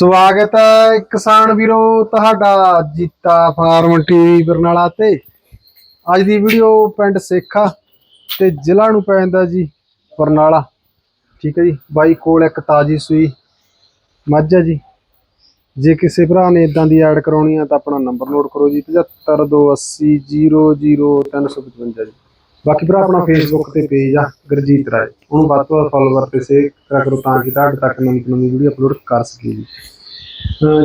ਸਵਾਗਤ ਹੈ ਕਿਸਾਨ ਵੀਰੋ, ਤੁਹਾਡਾ ਜੀਤਾ ਫਾਰਮ ਟੀਵੀ ਬਰਨਾਲਾ ਤੇ। ਅੱਜ ਦੀ ਵੀਡੀਓ ਪਿੰਡ ਸੇਖਾ ਤੇ ਜ਼ਿਲ੍ਹਾ ਨੂੰ ਪੈ ਜਾਂਦਾ ਜੀ ਬਰਨਾਲਾ। ਠੀਕ ਹੈ ਜੀ, ਬਾਈ ਕੋਲ ਇੱਕ ਤਾਜੀ ਸੂਈ ਮੱਝ ਹੈ ਜੀ। ਜੇ ਕਿਸੇ ਭਰਾ ਨੇ ਇਦਾਂ ਦੀ ਐਡ ਕਰਾਉਣੀ ਆ ਤਾਂ ਆਪਣਾ ਨੰਬਰ ਨੋਟ ਕਰੋ ਜੀ 7528000355 ਜੀ। ਬਾਕੀ ਭਰਾ ਆਪਣਾ ਫੇਸਬੁੱਕ ਤੇ ਪੇਜ ਆ ਗੁਰਜੀਤ ਰਾਏ। ਉਹਨੂੰ ਵੱਧ ਤੋਂ ਵੱਧ ਫਾਲੋਵਰ ਤੇ ਸ਼ੇਅਰ ਕਰਿਆ ਕਰੋ ਤਾਂ ਕਿ ਤੁਹਾਡੇ ਤੱਕ ਨਵੀਂ ਨਵੀਂ ਵੀਡੀਓ ਅਪਲੋਡ ਕਰ ਸਕੀਏ ਜੀ।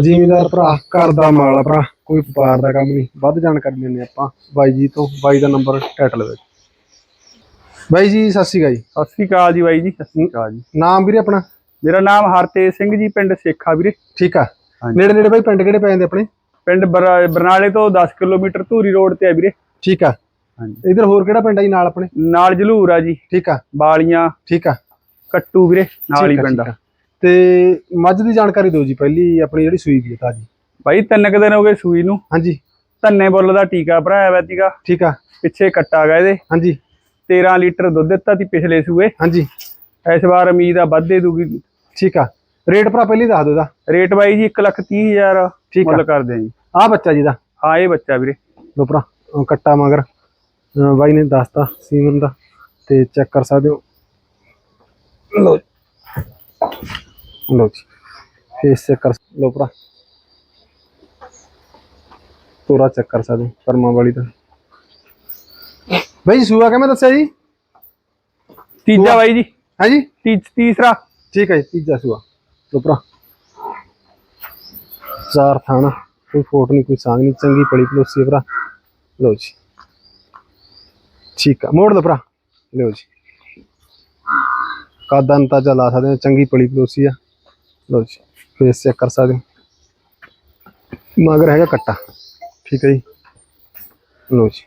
ਜ਼ਿਮੀਂਦਾਰ ਭਰਾ ਘਰ ਦਾ ਮਾਲ ਆ ਭਰਾ ਕੋਈ ਵਪਾਰ ਦਾ ਕੰਮ ਨਹੀਂ ਵੱਧ ਜਾਣਕਾਰੀ ਲੈਣੇ ਆਪਾਂ ਬਾਈ ਜੀ ਤੋਂ ਬਾਈ ਦਾ ਨੰਬਰ ਟਾਈਟਲ ਵਿੱਚ। ਬਾਈ ਜੀ ਸਤਿ ਸ਼੍ਰੀ ਅਕਾਲ ਜੀ। ਸਤਿ ਸ੍ਰੀ ਅਕਾਲ ਜੀ ਬਾਈ ਜੀ ਸਤਿ ਸ੍ਰੀ ਅਕਾਲ ਜੀ। ਨਾਮ ਵੀਰੇ ਆਪਣਾ? ਮੇਰਾ ਨਾਮ ਹਰਤੇਜ ਸਿੰਘ ਜੀ ਪਿੰਡ ਸੇਖਾ ਵੀਰੇ। ਠੀਕ ਆ। ਨੇੜੇ ਨੇੜੇ ਬਾਈ ਪਿੰਡ ਕਿਹੜੇ ਪੈ ਜਾਂਦੇ ਆਪਣੇ? ਪਿੰਡ ਬਰ- ਬਰਨਾਲੇ ਤੋਂ 10 ਕਿਲੋਮੀਟਰ ਧੂਰੀ ਰੋਡ ਤੇ ਆ ਵੀਰੇ। ਠੀਕ ਆ। ਹਾਂਜੀ। ਇਧਰ ਹੋਰ ਕਿਹੜਾ ਪਿੰਡ ਆ ਜੀ? ਨਾਲ ਆਪਣੇ? ਨਾਲ ਜਲੂਰ ਆ ਜੀ। ਠੀਕ ਆ। ਬਾਲੀਆਂ। ਠੀਕ ਆ। ਕੱਟੂ ਵੀਰੇ ਨਾਲ ਹੀ ਪਿੰਡ ਆ। ਤੇ ਮੱਝ ਦੀ ਜਾਣਕਾਰੀ ਦਿਓ ਜੀ ਪਹਿਲੀ ਆਪਣੀ ਜਿਹੜੀ ਸੂਈ ਹੈ ਤਾਜੀ। ਬਾਈ ਤਿੰਨ ਕੁ ਦਿਨ ਹੋ ਗਏ ਸੂਈ ਨੂੰ। ਹਾਂਜੀ। ਧੰਨੇ ਬੁੱਲ ਦਾ ਟੀਕਾ ਭਰਾਇਆ ਵਾ ਸੀਗਾ। ਠੀਕ ਆ। ਪਿੱਛੇ ਕੱਟਾ ਗਾ ਇਹਦੇ। ਹਾਂਜੀ। 13 ਲੀਟਰ ਦੁੱਧ ਦਿੱਤਾ ਸੀ ਪਿਛਲੇ ਸੂਏ। ਹਾਂਜੀ। ਇਸ ਵਾਰ ਉਮੀਦ ਆ ਵੱਧ ਦੇ ਦੂਗੀ। ਠੀਕ ਆ। ਰੇਟ ਭਰਾ ਪਹਿਲੀ ਦੱਸ ਦਿਓ ਦਾ ਰੇਟ ਬਾਈ ਜੀ 1 ਲੱਖ 30 ਹਜ਼ਾਰ ਠੀਕ ਆ। ਮੁੱਲ ਕਰਦੇ ਆ ਜੀ। ਆ ਬੱਚਾ ਜੀ ਦਾ। ਹਾਂ ਇਹ ਬੱਚਾ ਵੀਰੇ। ਲੋ ਭਰਾ ਕੱਟਾ ਮਗਰ। ਬਾਈ ਨੇ ਦੱਸਤਾ ਸੀਮਨ ਦਾ ਤੇ ਚੈੱਕ ਕਰ ਸਕਦੇ ਹੋ। ਲੋ ਲੋ ਜੀ। ਫੇਸ ਚੈੱਕ ਕਰ ਲੋ ਭਰਾ। ਤੋਰਾ ਚੈੱਕ ਕਰ ਸਕਦੇ ਹੋ ਕਰਮਾ ਵਾਲੀ ਦਾ। ਬਾਈ ਜੀ ਸੂਆ ਕਿਵੇਂ ਦੱਸਿਆ ਜੀ? ਤੀਜਾ ਬਾਈ ਜੀ। ਹੈ ਜੀ? ਤੀ- ਤੀਸਰਾ। ਠੀਕ ਹੈ ਜੀ ਤੀਜਾ ਸੂਆ। ਲੋ ਭਰਾ। ਚਾਰ ਥਾਣਾ। ਕੋਈ ਫੋਟ ਨਹੀਂ ਕੋਈ ਸਾਂਗ ਨਹੀਂ ਚੰਗੀ ਪਲੀ ਪਲੋਸੀ ਭਰਾ। ਲੋ ਜੀ। ਠੀਕ ਆ ਮੋੜ ਦੋ ਭਰਾ ਲਿਓ ਜੀ ਕਾਦਾ ਅੰਤਾਜਾ ਲਾ ਸਕਦੇ ਹੋ ਚੰਗੀ ਪਲੀ ਪਲੋਸੀ ਆ ਲੋ ਜੀ ਫੇਸ ਚੈੱਕ ਕਰ ਸਕਦੇ ਹੋ ਮਗਰ ਹੈਗਾ ਕੱਟਾ ਠੀਕ ਹੈ ਜੀ ਲੋ ਜੀ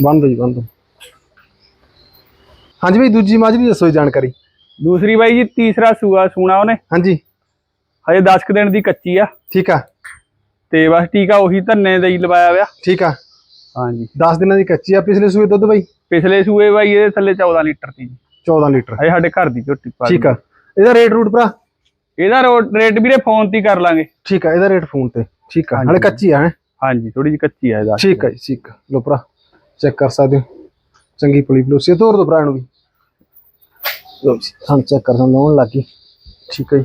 ਬੰਦ ਦਿਓ ਜੀ ਬੰਦ ਦਿਓ। ਹਾਂਜੀ ਭਾਈ ਦੂਜੀ ਮੱਝ ਦੀ ਦੱਸੋ ਜੀ ਜਾਣਕਾਰੀ ਦੂਸਰੀ ਬਾਈ ਜੀ ਤੀਸਰਾ ਸੂਆ ਸੂਣਾ ਉਹਨੇ ਹਾਂਜੀ ਹਜੇ 10 ਕੁ ਦਿਨ ਦੀ ਕੱਚੀ ਆ। ਠੀਕ ਆ। ਤੇ ਬਸ ਟੀਕਾ ਉਹੀ ਧੰਨੇ ਦਾ ਹੀ ਲਵਾਇਆ ਹੋਇਆ। ਠੀਕ ਆ। ਹਾਂਜੀ। 10 ਦਿਨਾਂ ਦੀ ਕੱਚੀ ਆ ਪਿਛਲੇ ਸੂਏ ਦੁੱਧ ਬਾਈ? ਪਿਛਲੇ ਸੂਏ ਬਾਈ ਇਹਦੇ ਥੱਲੇ 14 ਲੀਟਰ ਸੀ ਜੀ। 14 ਲੀਟਰ। ਹਜੇ ਸਾਡੇ ਘਰ ਦੀ ਝੋਟੀ ਪਾ ਠੀਕ ਆ। ਇਹਦਾ ਰੇਟ ਰੂਟ ਭਰਾ? ਇਹਦਾ ਰੇਟ ਵੀਰੇ ਫੋਨ ਤੇ ਕਰ ਲਾਂਗੇ। ਠੀਕ ਆ ਇਹਦਾ ਰੇਟ ਫੋਨ ਤੇ। ਠੀਕ ਆ। ਹਾਂਜੀ। ਨਾਲੇ ਕੱਚੀ ਆ ਹੈ? ਹਾਂਜੀ ਥੋੜੀ ਜਿਹੀ ਕੱਚੀ ਆ ਇਹਦਾ। ਠੀਕ ਆ ਠੀਕ ਆ। ਲੋ ਭਰਾ ਚੈੱਕ ਕਰ ਸਕਦੇ ਹੋ। ਚੰਗੀ ਪਲੀ ਪਲੋਸੀ ਤੋਰ ਦੋ ਭਰਾ ਇਹਨੂੰ ਵੀ। ਲੋ ਜੀ ਹਾਂ ਚੈੱਕ ਕਰ ਲਾਉਣ ਲੱਗੀ ਠੀਕ ਹੈ ਜੀ।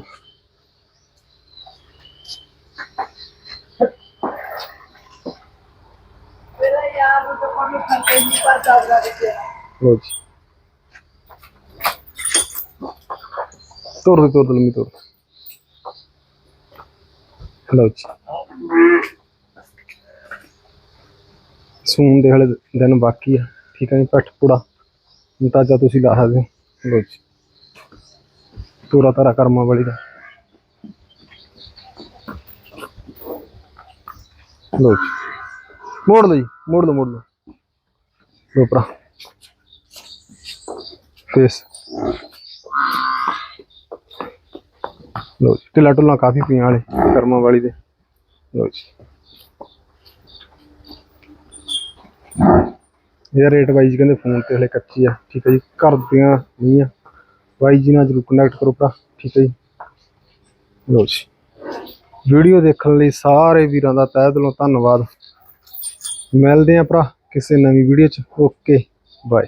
ਲੋ ਜੀ। ਤੋਰ ਦੇ ਤੋਰ ਦੇ, ਲੰਮੀ ਤੋਰ ਲੋ ਜੀ। ਸੂਨ ਦੇ ਹਲੇ ਦਿਨ ਬਾਕੀ ਆ। ਠੀਕ ਹੈ ਜੀ, ਪੱਠ ਪੂੜਾ ਅੰਤਾਜਾ ਤੁਸੀਂ ਲਾ ਸਕਦੇ ਹੋ। ਲੋ ਜੀ। ਤੋਰਾ ਤਾਰਾ ਕਰਮਾ ਵਾਲੀ ਦਾ। ਲੋ ਜੀ। ਮੋੜ ਲਓ ਜੀ, ਮੋੜ ਲਓ ਮੋੜ ਲਓ। ਲੋ ਭਰਾ। ਲੋ ਜੀ, ਢਿੱਲਾ ਢੁੱਲਾ ਕਾਫੀ ਪੀਣ ਵਾਲੇ ਕਰਮਾਂ ਵਾਲੀ ਦੇ। ਲੋ ਜੀ। ਇਹ ਰੇਟ ਬਾਈ ਜੀ ਕਹਿੰਦੇ ਫੋਨ ਤੇ ਹਲੇ ਕੱਚੀ ਆ। ਠੀਕ ਹੈ ਜੀ, ਘਰ ਦੀਆਂ ਨਹੀਂ ਆ ਬਾਈ ਜੀ ਨਾਲ ਜਰੂਰ ਕਨੈਕਟ ਕਰੋ ਭਰਾ। ਠੀਕ ਹੈ ਜੀ। ਲੋ ਜੀ। ਵੀਡੀਓ ਦੇਖਣ ਲਈ ਸਾਰੇ ਵੀਰਾਂ ਦਾ ਤਹਿ ਦਿਲੋਂ ਧੰਨਵਾਦ। ਮਿਲਦੇ ਆ ਭਰਾ। ਕਿਸੇ ਨਵੀਂ ਵੀਡੀਓ ਚ। Okay bye